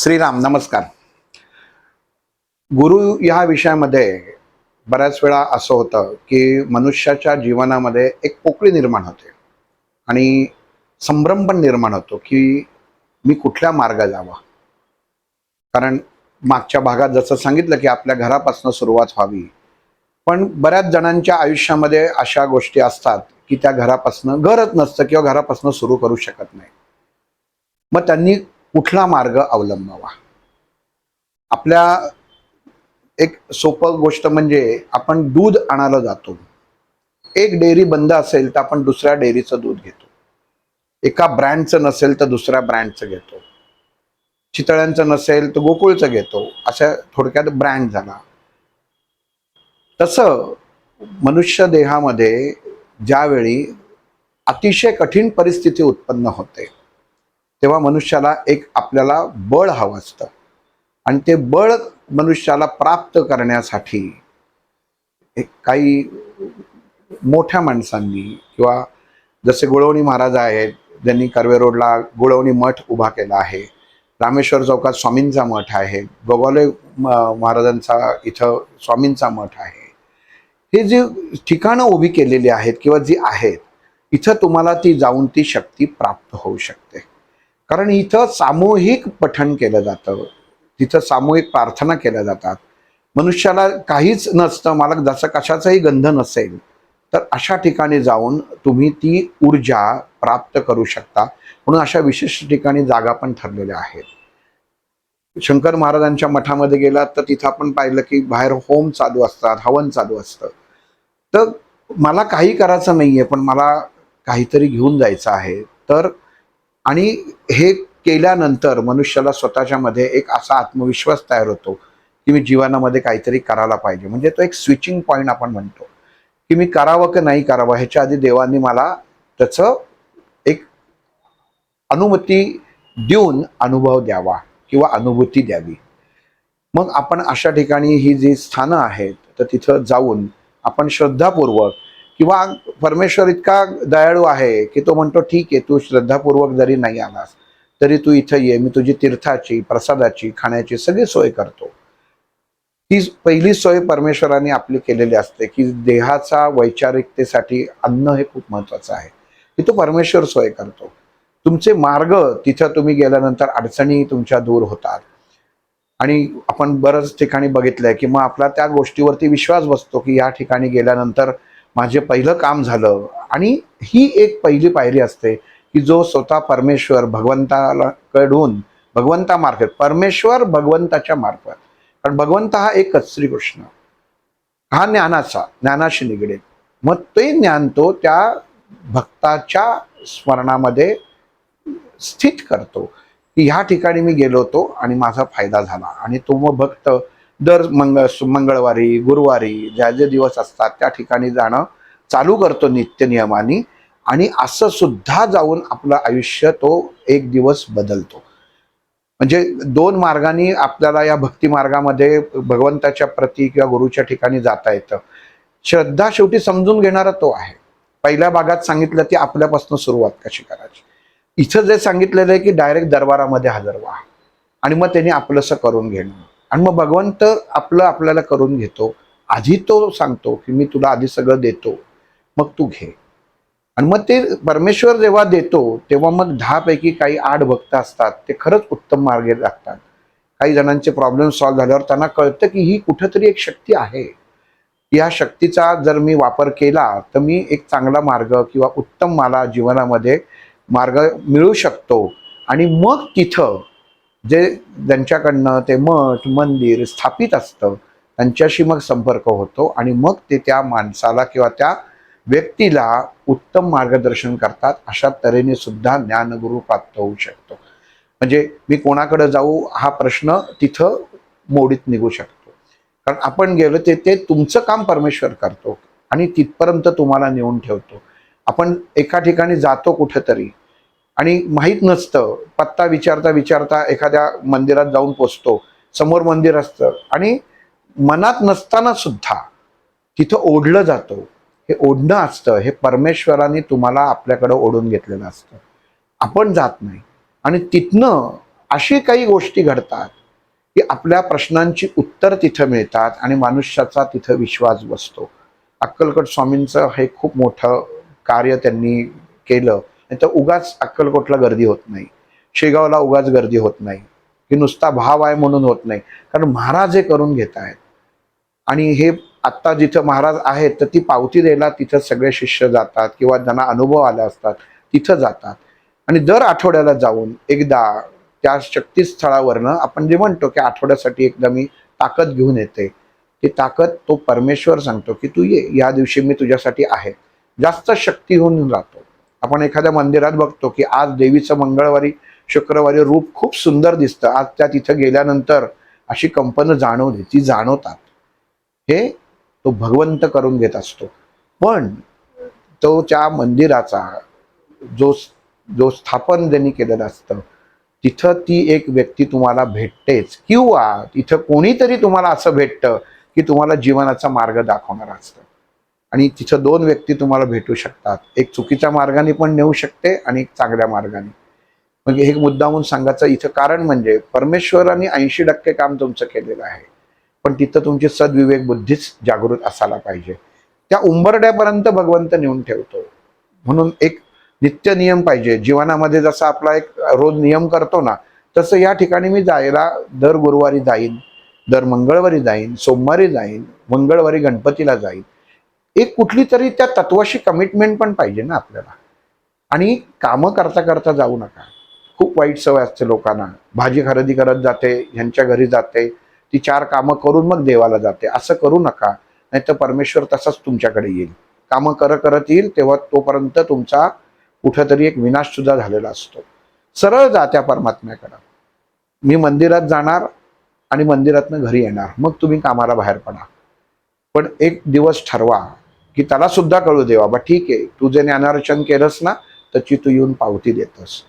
श्रीराम नमस्कार. गुरु ह्या विषयामध्ये बऱ्याच वेळा असं होतं की मनुष्याच्या जीवनामध्ये एक पोकळी निर्माण होते आणि संभ्रम पण निर्माण होतो की मी कुठल्या मार्गा जावा. कारण मागच्या भागात जसं सांगितलं की आपल्या घरापासून सुरुवात व्हावी. पण बऱ्याच जणांच्या आयुष्यामध्ये अशा गोष्टी असतात की त्या घरापासून घरच नसतं किंवा घरापासून सुरू करू शकत नाही. मग त्यांनी कुठला मार्ग अवलंबावा? आपल्या एक सोपं गोष्ट म्हणजे आपण दूध आणायला जातो. एक डेअरी बंद असेल तर आपण दुसऱ्या डेअरीचं दूध घेतो. एका ब्रँडचं नसेल तर दुसऱ्या ब्रँडचं घेतो. चितळ्यांचं नसेल तर गोकुळचं घेतो. अशा थोडक्यात ब्रँड झाला. तसं मनुष्य देहामध्ये ज्यावेळी अतिशय कठीण परिस्थिती उत्पन्न होते तेव्हा मनुष्याला एक आपल्याला बळ हवं असतं. आणि ते बळ मनुष्याला प्राप्त करण्यासाठी एक काही मोठ्या माणसांनी किंवा जसे गुळवणी महाराज आहेत ज्यांनी कर्वे रोडला गुळवणी मठ उभा केला आहे रामेश्वर चौकात स्वामींचा मठ आहे गोगावले महाराजांचा इथं स्वामींचा मठ आहे. हे जे ठिकाणं उभी केलेली आहेत किंवा जी आहेत इथं तुम्हाला ती जाऊन ती शक्ती प्राप्त होऊ शकते. कारण इथं सामूहिक पठण केलं जातं. तिथं सामूहिक प्रार्थना केल्या जातात. मनुष्याला काहीच नसतं मला जसं कशाचाही गंध नसेल तर अशा ठिकाणी जाऊन तुम्ही ती ऊर्जा प्राप्त करू शकता. म्हणून अशा विशिष्ट ठिकाणी जागा पण ठरलेल्या आहेत. शंकर महाराजांच्या मठामध्ये गेलात तर तिथं आपण पाहिलं की बाहेर होम चालू असतात हवन चालू असतं. तर मला काही करायचं नाही आहे पण मला काहीतरी घेऊन जायचं आहे. तर आणि हे केल्यानंतर मनुष्याला स्वतःच्या मध्ये एक असा आत्मविश्वास तयार होतो की मी जीवनामध्ये काहीतरी करायला पाहिजे. म्हणजे तो एक स्विचिंग पॉईंट आपण म्हणतो. की मी करावं की नाही करावं ह्याच्या आधी देवांनी मला त्याचं एक अनुमती देऊन अनुभव द्यावा किंवा अनुभूती द्यावी. मग आपण अशा ठिकाणी ही जी स्थानं आहेत तर तिथं जाऊन आपण श्रद्धापूर्वक किंवा परमेश्वर इतका दयाळू आहे की तो म्हणतो ठीक आहे तू श्रद्धापूर्वक जरी नाही आलास तरी तू इथं ये मी तुझी तीर्थाची प्रसादाची खाण्याची सगळी सोय करतो. ही पहिली सोय परमेश्वराने आपली केलेली असते की देहाचा वैचारिकतेसाठी अन्न हे खूप महत्वाचं आहे. की तो परमेश्वर सोय करतो. तुमचे मार्ग तिथं तुम्ही गेल्यानंतर अडचणी तुमच्या दूर होतात. आणि आपण बरंच ठिकाणी बघितलंय की मग आपला त्या गोष्टीवरती विश्वास बसतो की या ठिकाणी गेल्यानंतर माझे पहिलं काम झालं. आणि ही एक पहिली पायरी असते की जो स्वतः परमेश्वर भगवंताला कडून भगवंतामार्फत परमेश्वर भगवंताच्या मार्फत. कारण भगवंत हा एकच श्रीकृष्ण. हा ज्ञानाचा ज्ञानाशी निगडीत. मग ते ज्ञान तो त्या भक्ताच्या स्मरणामध्ये स्थित करतो. की ह्या ठिकाणी मी गेलो होतो आणि माझा फायदा झाला. आणि तो मग भक्त दर मंगळ मंगळवारी गुरुवारी ज्या जे दिवस असतात त्या ठिकाणी जाणं चालू करतो नित्य नियमाने आणि असं सुद्धा जाऊन आपलं आयुष्य तो एक दिवस बदलतो. म्हणजे दोन मार्गाने आपल्याला या भक्ती मार्गामध्ये भगवंताच्या प्रती किंवा गुरुच्या ठिकाणी जाता येतं. श्रद्धा शेवटी समजून घेणारा तो आहे. पहिल्या भागात सांगितलं ती आपल्यापासून सुरुवात कशी करायची? इथं जे सांगितलेलं आहे की डायरेक्ट दरबारामध्ये हजर व्हा आणि मग त्यांनी आपलंसं करून घेणं. आणि मग भगवंत आपलं आपल्याला करून घेतो. आधी तो सांगतो की मी तुला आधी सगळं देतो. मग तू घे. आणि मग ते परमेश्वर जेव्हा देतो तेव्हा मग दहापैकी काही आठ भक्त असतात. ते खरंच उत्तम मार्गे लागतात. काही जणांचे प्रॉब्लेम सॉल्व्ह झाल्यावर त्यांना कळतं की ही कुठंतरी एक शक्ती आहे. या शक्तीचा जर मी वापर केला तर मी एक चांगला मार्ग किंवा उत्तम मला जीवनामध्ये मार्ग मिळू शकतो. आणि मग तिथं जे ज्यांच्याकडनं ते मठ मंदिर स्थापित असतं त्यांच्याशी मग संपर्क होतो आणि मग ते त्या माणसाला किंवा त्या व्यक्तीला उत्तम मार्गदर्शन करतात. अशा तऱ्हेने सुद्धा ज्ञानगुरु प्राप्त होऊ शकतो. म्हणजे मी कोणाकडे जाऊ हा प्रश्न तिथं मोडीत निघू शकतो. कारण आपण गेलो ते ते तुमचं काम परमेश्वर करतो आणि तिथपर्यंत तुम्हाला नेऊन ठेवतो. आपण एका ठिकाणी जातो कुठेतरी आणि माहीत नसतं पत्ता विचारता विचारता एखाद्या मंदिरात जाऊन पोचतो समोर मंदिर असतं आणि मनात नसताना सुद्धा तिथं ओढलं जातं. हे ओढणं असतं हे परमेश्वराने तुम्हाला आपल्याकडं ओढून घेतलेलं असतं. आपण जात नाही. आणि तिथनं अशी काही गोष्टी घडतात की आपल्या प्रश्नांची उत्तर तिथं मिळतात आणि मनुष्याचा तिथं विश्वास बसतो. अक्कलकट स्वामींचं हे खूप मोठं कार्य त्यांनी केलं. नाही तर उगाच अक्कलकोटला गर्दी होत नाही. शेगावला उगाच गर्दी होत नाही. की नुसता भाव आहे म्हणून होत नाही. कारण महाराज हे करून घेत आहेत. आणि हे आत्ता जिथं महाराज आहेत तर ती पावती द्यायला तिथं सगळे शिष्य जातात किंवा ज्यांना अनुभव आले असतात तिथं जातात. आणि दर आठवड्याला जाऊन एकदा त्या शक्तीस्थळावरनं आपण जे म्हणतो की आठवड्यासाठी एकदा मी ताकद घेऊन येते. ती ताकद तो परमेश्वर सांगतो की तू ये या दिवशी मी तुझ्यासाठी आहे. जास्त शक्ती होऊन राहतो. आपण एखाद्या मंदिरात बघतो की आज देवीचं मंगळवारी शुक्रवारी रूप खूप सुंदर दिसतं. आज त्या तिथं गेल्यानंतर अशी कंपनं जाणवली ती जाणवतात. हे तो भगवंत करून घेत असतो. पण तो त्या मंदिराचा जो जो स्थापन ज्यांनी केलेलं असतं तिथं ती एक व्यक्ती तुम्हाला भेटतेच. किंवा तिथं कोणीतरी तुम्हाला असं भेटतं की तुम्हाला जीवनाचा मार्ग दाखवणार असतं. आणि तिथं दोन व्यक्ती तुम्हाला भेटू शकतात. एक चुकीच्या मार्गाने पण नेऊ शकते आणि एक चांगल्या मार्गाने. म्हणजे हे मुद्दामून सांगायचं इथं कारण म्हणजे परमेश्वराने ऐंशी टक्के काम तुमचं केलेलं आहे. पण तिथं तुमची सद्विवेक बुद्धीच जागृत असायला पाहिजे. त्या उंबरड्यापर्यंत भगवंत नेऊन ठेवतो. म्हणून एक नित्य नियम पाहिजे. जीवनामध्ये जसा आपला एक रोज नियम करतो ना तसं या ठिकाणी मी जायला दर गुरुवारी जाईन दर मंगळवारी जाईन सोमवारी जाईन मंगळवारी गणपतीला जाईन. एक कुठली तरी त्या तत्वाशी कमिटमेंट पण पाहिजे ना आपल्याला. आणि कामं करता करता जाऊ नका. खूप वाईट सवय असते लोकांना. भाजी खरेदी करत जाते ह्यांच्या घरी जाते ती चार कामं करून मग देवाला जाते. असं करू नका नाही तर परमेश्वर तसाच तुमच्याकडे येईल. कामं कर करत येईल तेव्हा तोपर्यंत तुमचा कुठंतरी एक विनाश सुद्धा झालेला असतो. सरळ जा त्या परमात्म्याकडं. मी मंदिरात जाणार आणि मंदिरातनं घरी येणार. मग तुम्ही कामाला बाहेर पडा. पण एक दिवस ठरवा. की त्याला सुद्धा कळू दे बाबा ठीक आहे तू जे ज्ञानार्चन केलंस ना त्याची तू येऊन पावती देतस.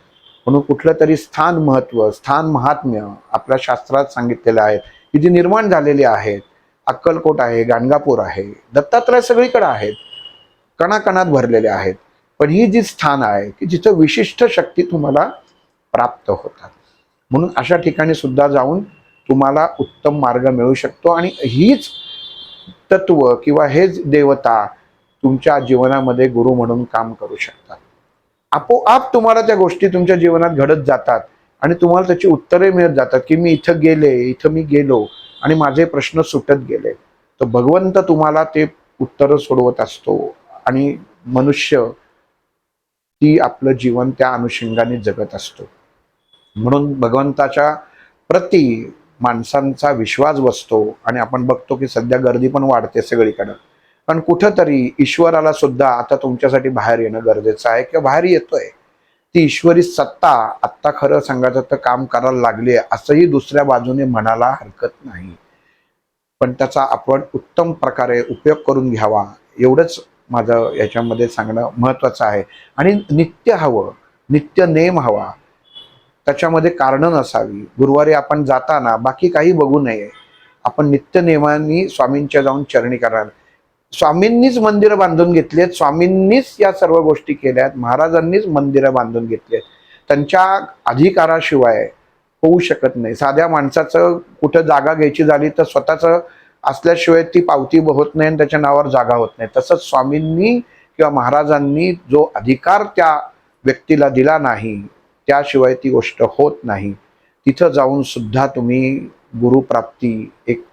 म्हणून कुठलं तरी स्थान महत्त्व स्थान महात्म्य आपल्या शास्त्रात सांगितलेलं आहे. की जी निर्माण झालेली आहेत अक्कलकोट आहे गाणगापूर आहे दत्तात्रय सगळीकडे आहेत कणाकणात भरलेले आहेत. पण ही जी स्थान आहे की जिथं विशिष्ट शक्ती तुम्हाला प्राप्त होतात. म्हणून अशा ठिकाणी सुद्धा जाऊन तुम्हाला उत्तम मार्ग मिळू शकतो आणि हीच तत्व किंवा हेच देवता तुमच्या जीवनामध्ये गुरु म्हणून काम करू शकतात. आपोआप तुम्हाला त्या गोष्टी तुमच्या जीवनात घडत जातात आणि तुम्हाला त्याची उत्तरे मिळत जातात की मी इथं गेले इथं मी गेलो आणि माझे प्रश्न सुटत गेले. तर भगवंत तुम्हाला ते उत्तरं सोडवत असतो आणि मनुष्य ती आपलं जीवन त्या अनुषंगाने जगत असतो. म्हणून भगवंताच्या प्रती माणसांचा विश्वास बसतो आणि आपण बघतो की सध्या गर्दी पण वाढते सगळीकडं. पण कुठंतरी ईश्वराला सुद्धा आता तुमच्यासाठी बाहेर येणं गरजेचं आहे किंवा बाहेर येतोय. ती ईश्वरी सत्ता आत्ता खरं सांगायचं तर काम करायला लागली आहे असंही दुसऱ्या बाजूने म्हणायला हरकत नाही. पण त्याचा आपण उत्तम प्रकारे उपयोग करून घ्यावा एवढंच माझं याच्यामध्ये सांगणं महत्त्वाचं आहे. आणि नित्य हवं नित्य नेम हवा त्याच्यामध्ये कारणं नसावी. गुरुवारी आपण जाताना बाकी काही बघू नये. आपण नित्य नियमांनी स्वामींच्या जाऊन चरणी करणार. स्वामींनीच मंदिरं बांधून घेतली आहेत स्वामींनीच या सर्व गोष्टी केल्या आहेत महाराजांनीच मंदिरं बांधून घेतली आहेत त्यांच्या अधिकाराशिवाय होऊ शकत नाही. साध्या माणसाचं कुठं जागा घ्यायची झाली तर स्वतःचं असल्याशिवाय ती पावती होत नाही आणि त्याच्या नावावर जागा होत नाही. तसंच स्वामींनी किंवा महाराजांनी जो अधिकार त्या व्यक्तीला दिला नाही त्याशिवाय ती गोष्ट होत नाही. तिथं जाऊन सुद्धा तुम्ही गुरुप्राप्ती एक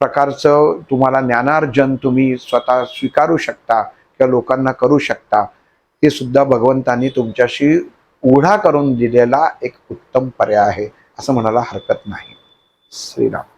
प्रकारचं तुम्हाला ज्ञानार्जन तुम्ही स्वतः स्वीकारू शकता किंवा लोकांना करू शकता ते सुद्धा भगवंतांनी तुमच्याशी उघडा करून दिलेला एक उत्तम पर्याय आहे असं म्हणायला हरकत नाही. श्रीराम.